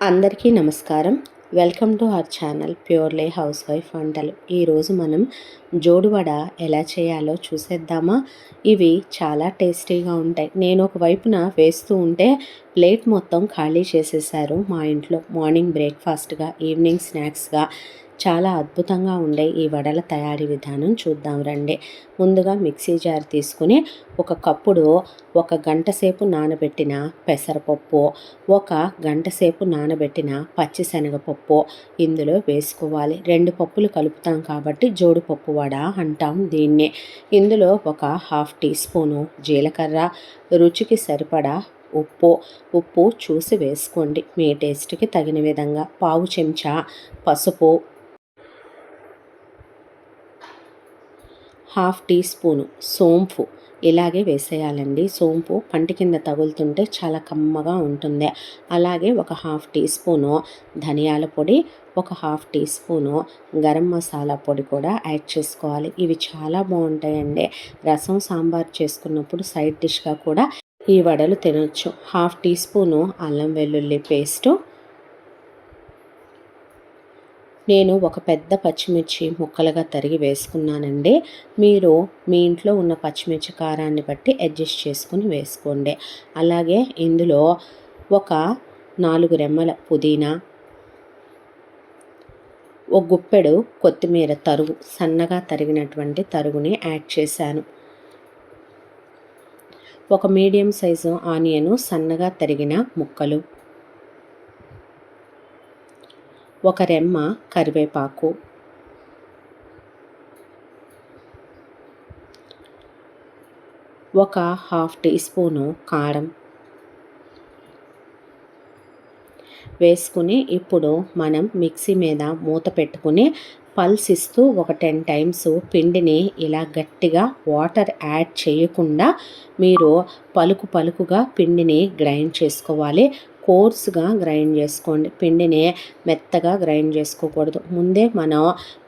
అందరికీ నమస్కారం. Welcome to our channel purely housewife వంటలు. ఈరోజు మనం జోడువడ ఎలా చేయాలో చూసేద్దామా? ఇవి చాలా టేస్టీగా ఉంటాయి. నేను ఒక వైపున వేస్తూ ఉంటే ప్లేట్ మొత్తం ఖాళీ చేసేసారు మా ఇంట్లో. మార్నింగ్ బ్రేక్ఫాస్ట్గా ఈవినింగ్ స్నాక్స్గా చాలా అద్భుతంగా ఉండే ఈ వడల తయారీ విధానం చూద్దాం రండి. ముందుగా మిక్సీ జార్ తీసుకుని ఒక కప్పుడు ఒక గంట సేపు నానబెట్టిన పెసరపప్పు ఒక గంట సేపు నానబెట్టిన పచ్చిశనగపప్పు ఇందులో వేసుకోవాలి. రెండు పప్పులు కలుపుతాం కాబట్టి జోడుపప్పు వడ అంటాం దీన్ని. ఇందులో ఒక హాఫ్ టీ స్పూను జీలకర్ర రుచికి సరిపడా ఉప్పు. ఉప్పు చూసి వేసుకోండి. మీ టేస్ట్కి తగిన విధంగా. పావు చెంచా పసుపు హాఫ్ టీ స్పూను సోంపు. ఇలాగే వేసేయాలండి. సోంపు పంటి కింద తగులుతుంటే చాలా కమ్మగా ఉంటుంది. అలాగే ఒక హాఫ్ టీ స్పూను ధనియాల పొడి ఒక half teaspoon garam masala పొడి కూడా యాడ్ చేసుకోవాలి. ఇవి చాలా బాగుంటాయండి. రసం సాంబార్ చేసుకున్నప్పుడు సైడ్ డిష్గా కూడా ఈ వడలు తినొచ్చు. హాఫ్ టీ స్పూను అల్లం వెల్లుల్లి పేస్టు నేను ఒక పెద్ద పచ్చిమిర్చి ముక్కలుగా తరిగి వేసుకున్నానండి. మీరు మీ ఇంట్లో ఉన్న పచ్చిమిర్చి కారాన్ని బట్టి అడ్జస్ట్ చేసుకుని వేసుకోండి. అలాగే ఇందులో ఒక నాలుగు రెమ్మల పుదీనా ఒక గుప్పెడు కొత్తిమీర తరుగు సన్నగా తరిగినటువంటి తరుగుని యాడ్ చేశాను. ఒక మీడియం సైజు ఆనియను సన్నగా తరిగిన ముక్కలు ఒక రెమ్మ కరివేపాకు. ఒక హాఫ్ టీ స్పూను కారం. వేసుకుని ఇప్పుడు మనం మిక్సీ మీద మూత పెట్టుకుని పల్స్ ఇస్తూ ఒక టెన్ టైమ్స్ పిండిని ఇలా గట్టిగా వాటర్ యాడ్ చేయకుండా మీరు పలుకు పలుకుగా పిండిని గ్రైండ్ చేసుకోవాలి. కోర్స్గా గ్రైండ్ చేసుకోండి. పిండిని మెత్తగా గ్రైండ్ చేసుకోకూడదు. ముందే మనం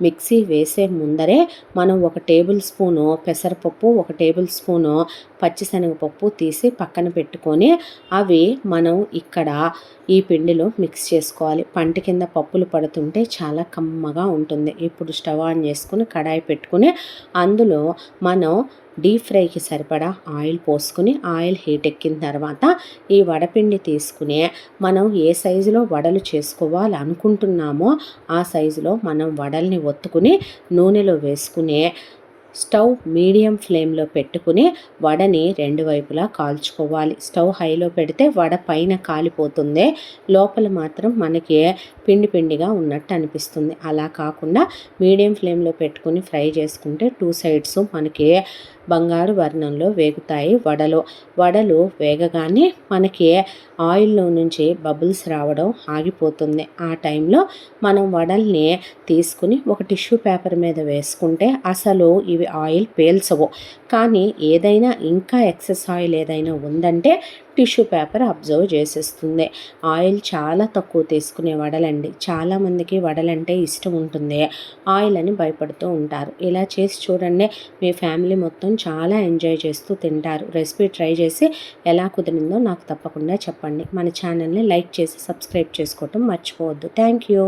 మిక్సీ వేసే ముందరే మనం ఒక టేబుల్ స్పూను పెసరపప్పు ఒక టేబుల్ స్పూను పచ్చిశనగపప్పు తీసి పక్కన పెట్టుకొని అవి మనం ఇక్కడ ఈ పిండిలో మిక్స్ చేసుకోవాలి. పంట కింద పప్పులు పడుతుంటే చాలా కమ్మగా ఉంటుంది. ఇప్పుడు స్టవ్ ఆన్ చేసుకుని కడాయి పెట్టుకుని అందులో మనం డీప్ ఫ్రైకి సరిపడా ఆయిల్ పోసుకుని ఆయిల్ హీట్ ఎక్కిన తర్వాత ఈ వడపిండి తీసుకుని మనం ఏ సైజులో వడలు చేసుకోవాలనుకుంటున్నామో ఆ సైజులో మనం వడల్ని ఒత్తుకుని నూనెలో వేసుకుని స్టవ్ మీడియం ఫ్లేమ్లో పెట్టుకుని వడని రెండు వైపులా కాల్చుకోవాలి. స్టవ్ హైలో పెడితే వడ పైన కాలిపోతుంది. లోపల మాత్రం మనకి పిండి పిండిగా ఉన్నట్టు అనిపిస్తుంది. అలా కాకుండా మీడియం ఫ్లేమ్లో పెట్టుకుని ఫ్రై చేసుకుంటే టూ సైడ్స్ మనకి బంగారు వర్ణంలో వేగుతాయి వడలు. వడలు వేగగానే మనకి ఆయిల్లో నుంచి బబుల్స్ రావడం ఆగిపోతుంది. ఆ టైంలో మనం వడల్ని తీసుకుని ఒక టిష్యూ పేపర్ మీద వేసుకుంటే అసలు ఇవి ఆయిల్ పేల్చవు. కానీ ఏదైనా ఇంకా ఎక్సెస్ ఆయిల్ ఏదైనా ఉందంటే టిష్యూ పేపర్ అబ్జర్వ్ చేసేస్తుంది. ఆయిల్ చాలా తక్కువ తీసుకునే వడలండి. చాలామందికి వడలంటే ఇష్టం ఉంటుంది. ఆయిల్ అని భయపడుతూ ఉంటారు. ఇలా చేసి చూడండి మీ ఫ్యామిలీ మొత్తం చాలా ఎంజాయ్ చేస్తూ తింటారు. రెసిపీ ట్రై చేసి ఎలా కుదిరిందో నాకు తప్పకుండా చెప్పండి. మన ఛానల్ని లైక్ చేసి సబ్స్క్రైబ్ చేసుకోవటం మర్చిపోవద్దు. Thank you.